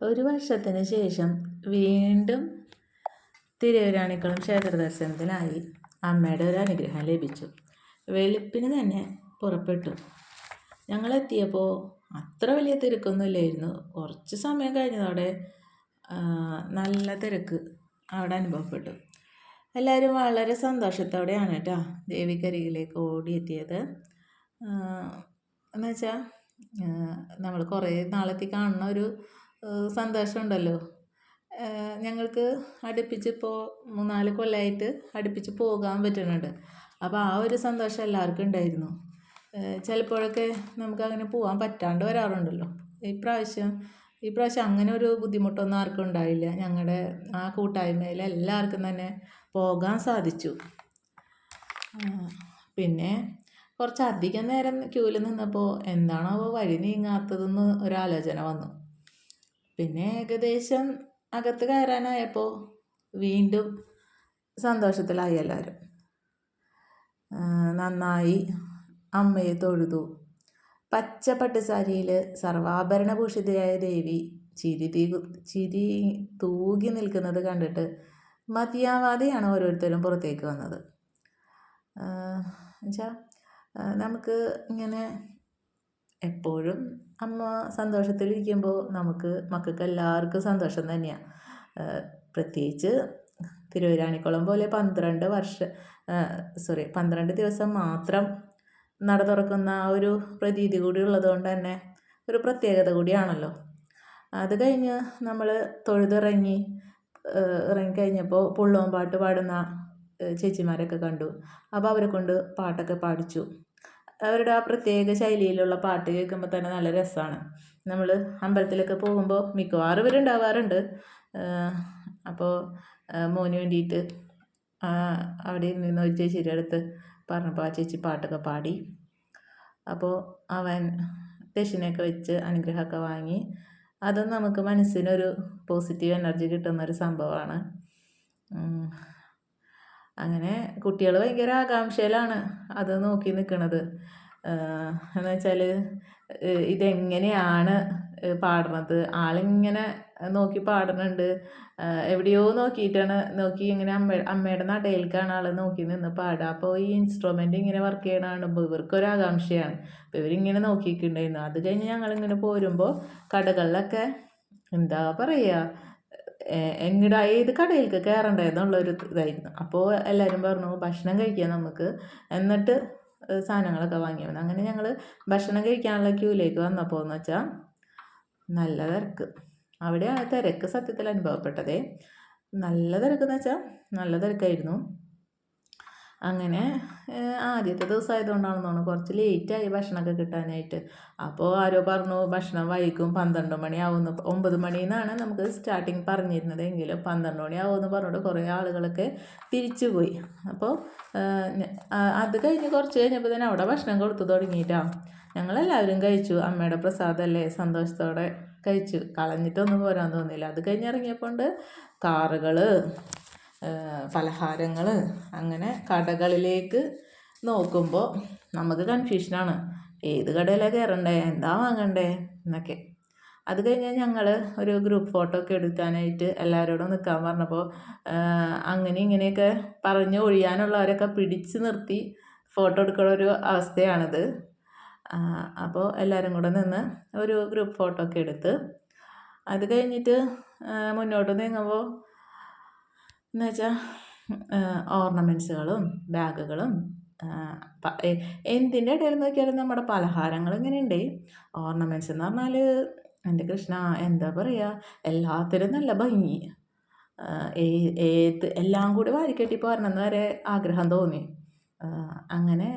ഒരു വർഷത്തിന് ശേഷം വീണ്ടും തിരുവരാണിക്കുളം ക്ഷേത്ര ദർശനത്തിനായി അമ്മയുടെ ഒരു അനുഗ്രഹം ലഭിച്ചു. വെളുപ്പിന് തന്നെ പുറപ്പെട്ടു. ഞങ്ങളെത്തിയപ്പോൾ അത്ര വലിയ തിരക്കൊന്നുമില്ലായിരുന്നു. കുറച്ച് സമയം കഴിഞ്ഞതോടെ നല്ല തിരക്ക് അവിടെ അനുഭവപ്പെട്ടു. എല്ലാവരും വളരെ സന്തോഷത്തോടെയാണ് കേട്ടോ ദേവിക്കരികിലേക്ക് ഓടിയെത്തിയത്. എന്നുവെച്ചാൽ നമ്മൾ കുറേ നാളെത്തി കാണുന്ന ഒരു സന്തോഷമുണ്ടല്ലോ. ഞങ്ങൾക്ക് അടുപ്പിച്ചിപ്പോൾ മൂന്നാൽ കൊല്ലമായിട്ട് അടുപ്പിച്ച് പോകാൻ പറ്റുന്നുണ്ട്. അപ്പോൾ ആ ഒരു സന്തോഷം എല്ലാവർക്കും ഉണ്ടായിരുന്നു. ചിലപ്പോഴൊക്കെ നമുക്കങ്ങനെ പോകാൻ പറ്റാണ്ട് വരാറുണ്ടല്ലോ. ഇപ്രാവശ്യം ഇപ്രാവശ്യം അങ്ങനെ ഒരു ബുദ്ധിമുട്ടൊന്നും ആർക്കും ഉണ്ടായില്ല. ഞങ്ങളുടെ ആ കൂട്ടായ്മയിൽ എല്ലാവർക്കും തന്നെ പോകാൻ സാധിച്ചു. പിന്നെ കുറച്ചധികം നേരം ക്യൂവിൽ നിന്നപ്പോൾ എന്താണോ വഴി നീങ്ങാത്തതെന്ന് ഒരാലോചന വന്നു. പിന്നെ ഏകദേശം അകത്ത് കയറാനായപ്പോൾ വീണ്ടും സന്തോഷത്തിലായി എല്ലാവരും നന്നായി അമ്മയെ തൊഴുതു. പച്ച പട്ടുസാരിയിൽ സർവാഭരണഭൂഷിതയായ ദേവി ചിരി തീ ചിരി തൂകി നിൽക്കുന്നത് കണ്ടിട്ട് മതിയാവാതെയാണ് ഓരോരുത്തരും പുറത്തേക്ക് വന്നത്. എന്നുവെച്ചാൽ നമുക്ക് ഇങ്ങനെ എപ്പോഴും അമ്മ സന്തോഷത്തിലിരിക്കുമ്പോൾ നമുക്ക് മക്കൾക്ക് എല്ലാവർക്കും സന്തോഷം തന്നെയാണ് പ്രത്യേകിച്ച് തിരുവരാണിക്കുളം പോലെ പന്ത്രണ്ട് വർഷം സോറി പന്ത്രണ്ട് ദിവസം മാത്രം നട തുറക്കുന്ന ആ ഒരു പ്രതീതി കൂടി ഉള്ളതുകൊണ്ട് തന്നെ ഒരു പ്രത്യേകത കൂടിയാണല്ലോ. അത് കഴിഞ്ഞ് നമ്മൾ തൊഴുതിറങ്ങി ഇറങ്ങിക്കഴിഞ്ഞപ്പോൾ പുള്ളോൻ പാട്ട് പാടുന്ന ചേച്ചിമാരൊക്കെ കണ്ടു. അപ്പോൾ അവരെ കൊണ്ട് പാട്ടൊക്കെ പാടിച്ചു. അവരുടെ ആ പ്രത്യേക ശൈലിയിലുള്ള പാട്ട് കേൾക്കുമ്പോൾ തന്നെ നല്ല രസമാണ് നമ്മൾ അമ്പലത്തിലൊക്കെ പോകുമ്പോൾ മിക്കവാറും ഇവരുണ്ടാവാറുണ്ട്. അപ്പോൾ മോന് വേണ്ടിയിട്ട് അവിടെ നിന്ന് ഒരു ചേച്ചിയുടെ അടുത്ത് പറഞ്ഞപ്പോൾ ആ ചേച്ചി പാട്ടൊക്കെ പാടി. അപ്പോൾ അവൻ ദക്ഷിണയൊക്കെ വെച്ച് അനുഗ്രഹമൊക്കെ വാങ്ങി. അതും നമുക്ക് മനസ്സിനൊരു പോസിറ്റീവ് എനർജി കിട്ടുന്ന ഒരു സംഭവമാണ്. അങ്ങനെ കുട്ടികൾ ഭയങ്കര ആകാംക്ഷയിലാണ് അത് നോക്കി നിൽക്കുന്നത് എന്ന് വെച്ചാൽ ഇതെങ്ങനെയാണ് പാടുന്നത്? ആളിങ്ങനെ നോക്കി പാടുന്നുണ്ട്. എവിടെയോ നോക്കിയിട്ടാണ് നോക്കി ഇങ്ങനെ അമ്മ അമ്മയുടെ നടയിലേക്കാണ് ആൾ നോക്കി നിന്ന് പാടുക. അപ്പോൾ ഈ ഇൻസ്ട്രുമെന്റ് ഇങ്ങനെ വർക്ക് ചെയ്യണ കാണുമ്പോൾ ഇവർക്കൊരു ആകാംക്ഷയാണ്. അപ്പോൾ ഇവരിങ്ങനെ നോക്കിയിട്ടുണ്ടായിരുന്നു. അത് കഴിഞ്ഞ് ഞങ്ങളിങ്ങനെ പോരുമ്പോൾ കടകളിലൊക്കെ എന്താ പറയുക എങ്ങടാ ഏത് കടയിലേക്ക് കയറണ്ടേ എന്നുള്ളൊരു ഇതായിരുന്നു. അപ്പോൾ എല്ലാവരും പറഞ്ഞു ഭക്ഷണം കഴിക്കാം നമുക്ക്. എന്നിട്ട് സാധനങ്ങളൊക്കെ വാങ്ങി. വന്നു അങ്ങനെ ഞങ്ങൾ ഭക്ഷണം കഴിക്കാനുള്ള ക്യൂയിലേക്ക് വന്നപ്പോൾ എന്ന് വെച്ചാൽ നല്ല തിരക്ക്. അവിടെയാണ് തിരക്ക് സത്യത്തിൽ അനുഭവപ്പെട്ടത്. നല്ല തിരക്ക് എന്ന് വെച്ചാൽ നല്ല തിരക്കായിരുന്നു. അങ്ങനെ ആദ്യത്തെ ദിവസമായതുകൊണ്ടാണെന്ന് തോന്നുന്നു കുറച്ച് ലേറ്റായി ഭക്ഷണമൊക്കെ കിട്ടാനായിട്ട്. അപ്പോൾ ആരോ പറഞ്ഞു ഭക്ഷണം വൈകും പന്ത്രണ്ട് മണിയാവുമെന്ന് ഒമ്പത് മണിന്നാണ് നമുക്ക് സ്റ്റാർട്ടിങ് പറഞ്ഞിരുന്നത് എങ്കിലും പന്ത്രണ്ട് മണിയാവുമെന്ന് പറഞ്ഞിട്ട് കുറേ ആളുകളൊക്കെ തിരിച്ചു പോയി അപ്പോൾ അത് കഴിഞ്ഞ് കുറച്ച് കഴിഞ്ഞപ്പോൾ തന്നെ അവിടെ ഭക്ഷണം കൊടുത്തു തുടങ്ങിയിട്ടാണ് ഞങ്ങളെല്ലാവരും കഴിച്ചു. അമ്മയുടെ പ്രസാദമല്ലേ സന്തോഷത്തോടെ കഴിച്ചു. കളഞ്ഞിട്ടൊന്നും പോരാൻ തോന്നിയില്ല. അത് കഴിഞ്ഞിറങ്ങിയപ്പോൾ കാറുകൾ പലഹാരങ്ങൾ അങ്ങനെ കടകളിലേക്ക് നോക്കുമ്പോൾ നമുക്ക് കൺഫ്യൂഷനാണ് ഏത് കടയിലാണ് കയറണ്ടേ എന്താ വാങ്ങണ്ടേ? എന്നൊക്കെ. അത് കഴിഞ്ഞ് ഞങ്ങൾ ഒരു ഗ്രൂപ്പ് ഫോട്ടോ ഒക്കെ എടുക്കാനായിട്ട് എല്ലാവരോടും നിൽക്കാൻ പറഞ്ഞപ്പോൾ അങ്ങനെ ഇങ്ങനെയൊക്കെ പറഞ്ഞ് ഒഴിയാനുള്ളവരൊക്കെ പിടിച്ച് നിർത്തി ഫോട്ടോ എടുക്കുന്ന ഒരു അവസ്ഥയാണിത്. അപ്പോൾ എല്ലാവരും കൂടെ നിന്ന് ഒരു ഗ്രൂപ്പ് ഫോട്ടോ ഒക്കെ എടുത്ത് അത് കഴിഞ്ഞിട്ട് മുന്നോട്ട് നീങ്ങുമ്പോൾ എന്നുവെച്ചാൽ ഓർണമെന്റ്സുകളും ബാഗുകളും എന്തിന്റെ ഇടയിൽ നോക്കിയാലും നമ്മുടെ പലഹാരങ്ങൾ ഇങ്ങനെയുണ്ട്. ഓർണമെന്റ്സ് എന്ന് പറഞ്ഞാൽ എന്റെ കൃഷ്ണ എന്താ പറയുക എല്ലാത്തിനും നല്ല ഭംഗി. ഏത് എല്ലാം കൂടി വാരിക്കെട്ടി പോരണമെന്ന് വരെ ആഗ്രഹം തോന്നി. അങ്ങനെ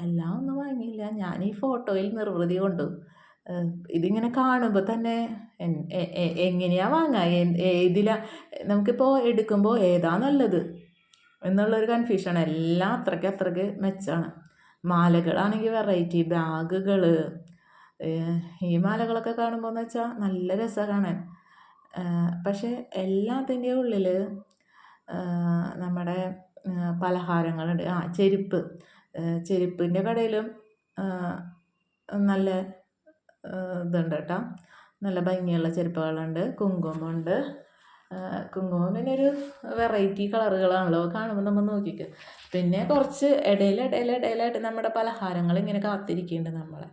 എല്ലാം ഒന്നും വാങ്ങിയില്ല. ഞാൻ ഈ ഫോട്ടോയിൽ നിർവൃതി കൊണ്ടു. ഇതിങ്ങനെ കാണുമ്പോൾ തന്നെ എങ്ങനെയാണ് വാങ്ങുക ഏതിലാണ് നമുക്കിപ്പോൾ എടുക്കുമ്പോൾ ഏതാ നല്ലത്? എന്നുള്ളൊരു കൺഫ്യൂഷൻ എല്ലാം അത്രയ്ക്ക് അത്രയ്ക്ക് മെച്ചമാണ് മാലകളാണെങ്കിൽ വെറൈറ്റി ബാഗുകൾ ഈ മാലകളൊക്കെ കാണുമ്പോൾ എന്ന് വെച്ചാൽ നല്ല രസമാണ് കാണാൻ. പക്ഷേ എല്ലാത്തിന്റെയും ഉള്ളിൽ നമ്മുടെ പലഹാരങ്ങളുണ്ട്. ആ ചെരുപ്പ്. ചെരുപ്പിന്റെ കടയിലും നല്ല ഇതുണ്ട് കേട്ടോ. നല്ല ഭംഗിയുള്ള ചെരുപ്പുകളുണ്ട് കുങ്കുമമുണ്ട്. കുങ്കുമം പിന്നെ ഒരു വെറൈറ്റി കളറുകളാണല്ലോ. കാണുമ്പോൾ നമ്മൾ നോക്കിക്കുക പിന്നെ കുറച്ച് ഇടയിൽ ഇടയിൽ ഇടയിലായിട്ട് നമ്മുടെ പലഹാരങ്ങൾ ഇങ്ങനെ കാത്തിരിക്കുന്നുണ്ട് നമ്മളെ.